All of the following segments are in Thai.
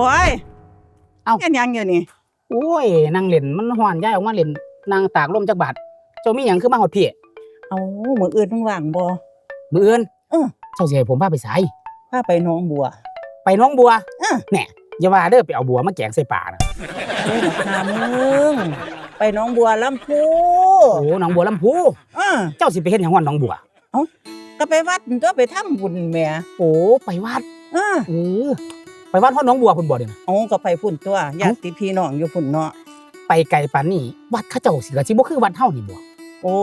บอยเอ้า เฮ็ดหยังอยู่นี่โอ้ยนางเล่นมันฮ้อนย้ายออกมาเล่นนางตากลมจักบาทเจ้ามีหยังคือมาฮอดพี่เอามื้ออื่นมึงว่างบ่ มื้ออื่นเออ เจ้าสิให้ผมพาไปไสพาไปหนองบัว ไปหน้องบัวเออ แหน่อย่าว่าเด้อไปเอาบัวมาแกงใส่ป่านะเฮ้ยหามึงไปหนองบัวลำพูโอ้หนองบัวลำพู เออเจ้าสิไปเฮ็ดหยังฮ้อนหนองบัว ก็ไปวัดตัวไปทำบุญแหม่โอ้ไปวัดเออเออ ไปวัดฮ้อนหนองบัวพุ่นบ่เด้นะเอาก็ไปพุ่นตัวญาติพี่น้องอยู่พุ่นเนาะ ไปไกลปานนี้วัดเขาเจ้าสิก็สิบ่คือวัดเฮานี่บ่โอ้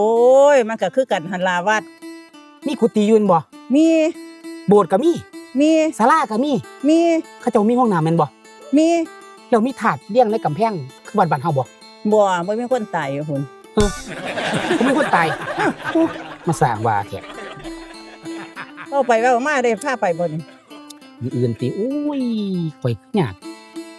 ย มันก็คือกันหันลาวัด มีกุฏิอยู่นั่นบ่ มีโบสถ์ก็มี มีศาลาก็มี มีเขาเจ้ามีห้องน้ำแม่นบ่ มีแล้วมีถาดเลี้ยงในกำแพงคือวัดบ้านเฮาบ่บ่บ่มีคนตายอยู่พุ่นเขามีคนตายมาสร้างว่าแท้เอาไปเว้ามาได้พาไปบ่นี่มี อื่นติโอ้ยข่อยยาก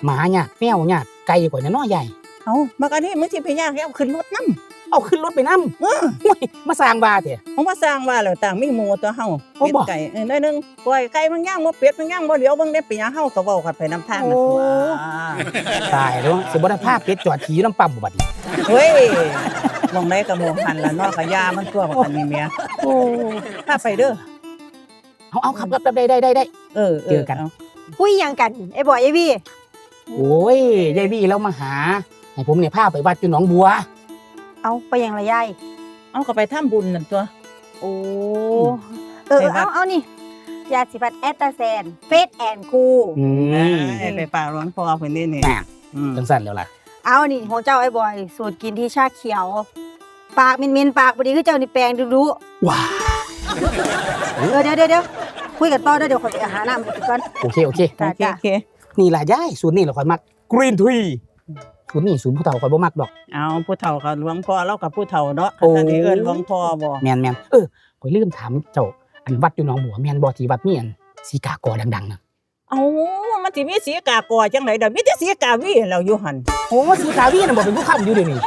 หมาหยากแมวหยากไก่ข่อยน่ะน้อใหญ่ เอามากันนี่มึงสิไปย่างให้เอาขึ้นรถนำเอาขึ้นรถไปนำเออโอ้ยมาสร้างว่าแท้เอามาสร้างว่าแล้วต่างมีหมู่ตัวเฮาเอาเป็ดบ่ ไก่เออได้หนึงปล่อยไก่มันย่างบ่เป็ดมันย่างบ่เดี๋ยวเบิ่งได้ไปย่างเฮาก็เว้ากันไปนำทางนั่นตัวตายแล้วสิบ่ได้พาเป็ดจอดขี่น้ำปั๊มบ่บัดนี้เฮ้ยมองได้ก็มองหันละเนาะก็ยามันตัวบักกันนี่แหม่โอ้พาไปเด้อ เอาเอาครับครับได้ได้ได้ได้เออเจอกันาคุยหยังกันไอ้บอยไอ้พี่โอ้ยยายบี้เรามาหาให้ผมเนี่ยพาไปวัดอยู่หนองบัว เอาไปหยังละยายเอาก็ไปทำบุญนั่นตัว โอ้เออไปวัดเอาเอานี่ยาสีฟันแอตตาแซนเฟสแอนคูอืมให้ไปป่าร้อนพอเพิ่นนี่นี่แหม่อืมจังสั่นแล้วล่ะ เอานี่ของเจ้าไอ้บอย สูตรกินที่ชาเขียว ปากมินมินๆปากบดีคือเจ้านี่แปลงดูดูว้าเออเดี๋ยวเดี๋ยวเดี๋ยว คุยกันต่อเด้อเดี๋ยวขอไปหาน้ำมากินก่อน โอเคโอเค จ้าโอเคจ้าโอเคนี่ล่ะยายสูตรนี่เราค่อยมักกรีนทีสูตรนี่สูตรผู้เฒ่าค่อยบ่มักดอก เอาผู้เฒ่าก็หลวงพ่อเรากับผู้เฒ่าเนาะโอ้ คันนี้เอิ้นหลวงพ่อบ่แม่นแม่นเออข่อยลืมถามเจ้าอันวัดอยู่หนองบัวแม่นบ่ที่วัดมีอันสีกากอดังๆน่ะเอามัน สิมีสีกากอจังไดเดี๋ยวมีแต่สีกาวีแล้วอยู่หันโอ้สีกาวีน่ะบ่เป็นผู้ค้ำอยู่เดี๋ยวนี้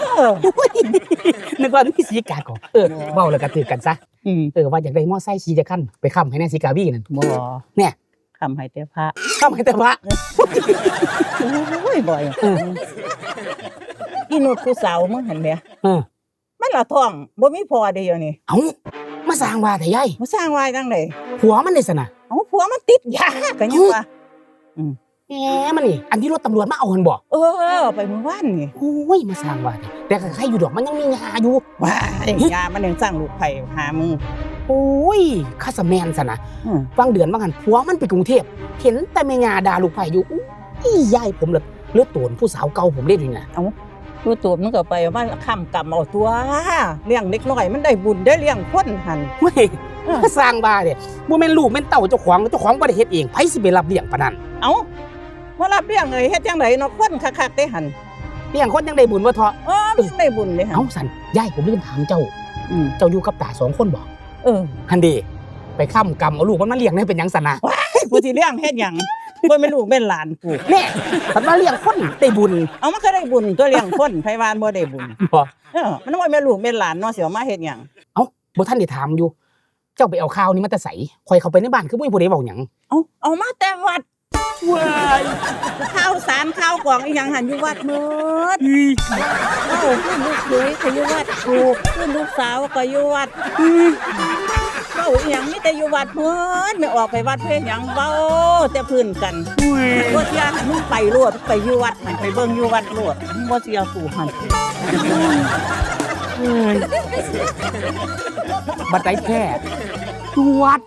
นึกว่ามีสีกากอเออเว้าแล้วก็ถือกันซะเออว่าอยากได้มอไซค์ขี่จะคันไปค้ำให้แน่สีกาวีนั่นบ่เนี่ยคำให้แต่พระค้ำให้แต่พระโอ้ยบ่อยอีนุชผู้สาวมึงหันแหมเออมันละท้องบ่มีพอเดียวนี่เอ้ามาสร้างว่าแต่ยายมาสร้างไว้จังไดผัวมันได้สนะเอ้าผัวมันติดยาก็ยังว่า แหมมันนี่อันที่รถตำรวจมาเอาหันบ่เออ ไปเมื่อวานนี่โอ้ยมาสร้างว่าแต่แต่ก็ใครอยู่ดอกมันยังมีงาอยู่ว้ายยามันยังสร้างลูกไผ่หามึงโอ้ยข้าสะแมนสนะอืมฟังเดือนว่างันผัวมันไปกรุงเทพเห็นแต่แม่งาด่าลูกไผ่อยู่อุ้ยยายผมเลยเลือดตนผู้สาวเก่าผมเล่นอยู่นะดูตัวมันก็ไปว่าค้ำกรรมเอาตัวเลี้ยงเด็กน้อยมันได้บุญได้เลี้ยงคนหัน เว้ยเออมา สร้างบ้าเนี่ยบ่แม่นลูกแม่นเต่าเจ้าของเจ้าของบ่ได้เฮ็ดเองไผสิไปรับเลี้ยงปานนั้นเอาว่ารับเลี้ยงเลยเฮ็ดจังไดเนาะคนคักๆได้หันเลี้ยงคนยังได้บุญว่าเถาะเออมันยังได้บุญเลยหันเอ้าสันยายผมลืมถามเจ้าอืมเจ้าอยู่กับตาสองคนบ่เออฮันเดีไปค้ำกรรมเอาลูกมันมาเลี้ยงให้เป็นหยังสนะกูสิเลี้ยงเฮ็ดหยังบ่แม่นลูกแม่นหลานกูแน่มันมาเลี้ยงคนได้บุญ เอามันก็ได้บุญตัวเลี้ยงคนไผวานบ่ได้บุญบ่เออมันบ่แม่นลูกแม่นหลานเนาะสิเอามาเฮ็ดหยังบ่ท่านได้ถามอยู่ เจ้าไปเอาข้าวนี่มาแต่ใสคอยเข้าไปในบ้านคือบ่มีผู้ใดเว้าหยังเอาเอามาแต่วัดว้ายข้าวสารข้าวกล่องอีหยังหันอยู่วัดหมดเอ้าขึ้นลูกเขยก็อยู่วัดถูกขึ้นลูกสาวก็อยู่วัดเอ้าอหย่างนี้แต่อยู่วัดเพิ่นไม่ออกไปวัดเพื่อหยังเบ้าแต่พื้นกันบ่เสียให้มึงไปรวดไปอยู่วัดหันไปเบิ่งอยู่วัดรวดมึงบ่เสียกูหัน บัดไดแค่วัด